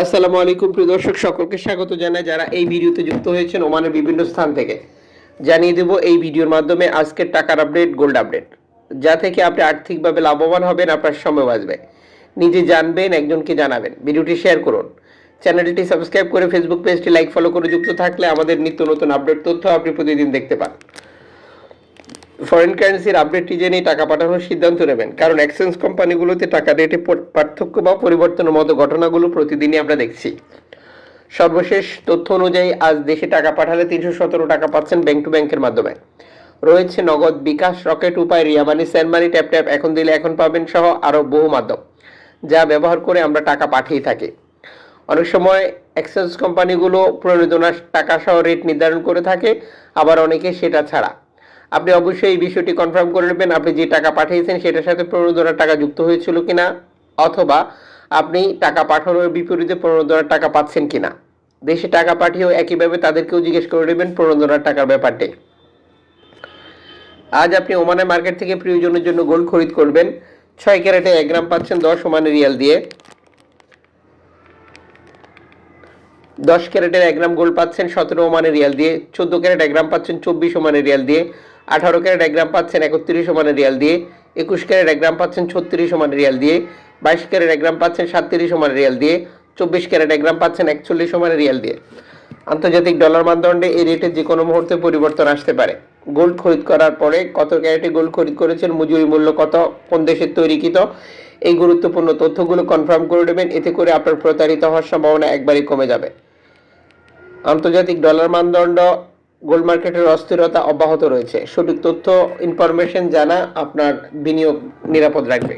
আসসালামু আলাইকুম, প্রিয় দর্শক, সকলকে স্বাগত জানাই। যারা এই ভিডিওতে যুক্ত হয়েছেন ওমানের বিভিন্ন স্থান থেকে, জানিয়ে দেব এই ভিডিওর মাধ্যমে আজকের টাকার আপডেট গোল্ড আপডেট যা থেকে আপনি আর্থিকভাবে লাভবান হবেন, আপনার সময় বাঁচবে। নিজে জানবেন, একজনকে জানাবেন। ভিডিওটি শেয়ার করুন। চ্যানেলটি সাবস্ক্রাইব করে ফেসবুক পেজটি লাইক ফলো করে যুক্ত থাকলে আমাদের নিত্য নতুন আপডেট তথ্য আপনি প্রতিদিন দেখতে পান। ফরেন কারেন্সির আপডেটটি জেনে টাকা পাঠানোর সিদ্ধান্ত নেবেন। কারণ এক্সচেঞ্জ কোম্পানিগুলোতে টাকা রেটে পার্থক্য বা পরিবর্তনের মতো ঘটনাগুলো প্রতিদিনই আমরা দেখছি। সর্বশেষ তথ্য অনুযায়ী আজ দেশে টাকা পাঠালে তিনশো সতেরো টাকা পাচ্ছেন ব্যাংক টু ব্যাংকের মাধ্যমে। রয়েছে Nagad bKash, Rocket, Upay, Ria money send money tap tap এখন দিলে এখন পাবেন সহ আরও বহু মাধ্যম, যা ব্যবহার করে আমরা টাকা পাঠিয়ে থাকি। অনেক সময় এক্সচেঞ্জ কোম্পানিগুলো প্রণোদনার টাকা সহ রেট নির্ধারণ করে থাকে, আবার অনেকে সেটা ছাড়া। আপনি অবশ্যই এই বিষয়টি কনফার্ম করে নেবেন আপনি যে টাকা পাঠিয়েছেন সেটার সাথে প্রণোদনার টাকা যুক্ত হয়েছিল কিনা, অথবা আপনি টাকা পাঠানোর বিপরীতে প্রণোদনার টাকা পাচ্ছেন কিনা। দেশে টাকা পাঠিয়েও একইভাবে তাদেরকেও জিজ্ঞেস করে নেবেন প্রণোদনার টাকার ব্যাপারটি। আজ আপনি ওমানের মার্কেট থেকে প্রিয়জনের জন্য গোল্ড খরিদ করবেন। ছয় ক্যারেটে এক গ্রাম পাচ্ছেন দশ ওমানের রিয়াল দিয়ে। দশ ক্যারেটের এক গ্রাম গোল্ড পাচ্ছেন সতেরো ওমানের রিয়াল দিয়ে। চোদ্দ ক্যারেট এক গ্রাম পাচ্ছেন চব্বিশ ওমানের রিয়াল দিয়ে। আঠারো ক্যারেট এক গ্রাম পাচ্ছেন একত্রিশ ওমানের রিয়াল দিয়ে, একুশ ক্যারেট এক গ্রাম পাচ্ছেন ছত্রিশ ওমানের রিয়াল দিয়ে, বাইশ ক্যারেট এক গ্রাম পাচ্ছেন সাতত্রিশ ওমানের রিয়াল দিয়ে, চব্বিশ ক্যারেট এক গ্রাম পাচ্ছেন একচল্লিশ ওমানের রিয়াল দিয়ে। আন্তর্জাতিক ডলার মানদণ্ডে এই রেটে যে কোনো মুহূর্তে পরিবর্তন আসতে পারে। গোল্ড খরিদ করার পরে কত ক্যারেটে গোল্ড খরিদ করেছেন, মজুরি মূল্য কত, কোন দেশের তৈরিকৃত, এই গুরুত্বপূর্ণ তথ্যগুলো কনফার্ম করে নেবেন, এতে করে আপনার প্রতারিত হওয়ার সম্ভাবনা একবারই কমে যাবে। আন্তর্জাতিক ডলার মানদণ্ড গোল্ড মার্কেটের অস্থিরতা অব্যাহত রয়েছে। সঠিক তথ্য ইনফরমেশন জানা আপনার বিনিয়োগ নিরাপদ রাখবে।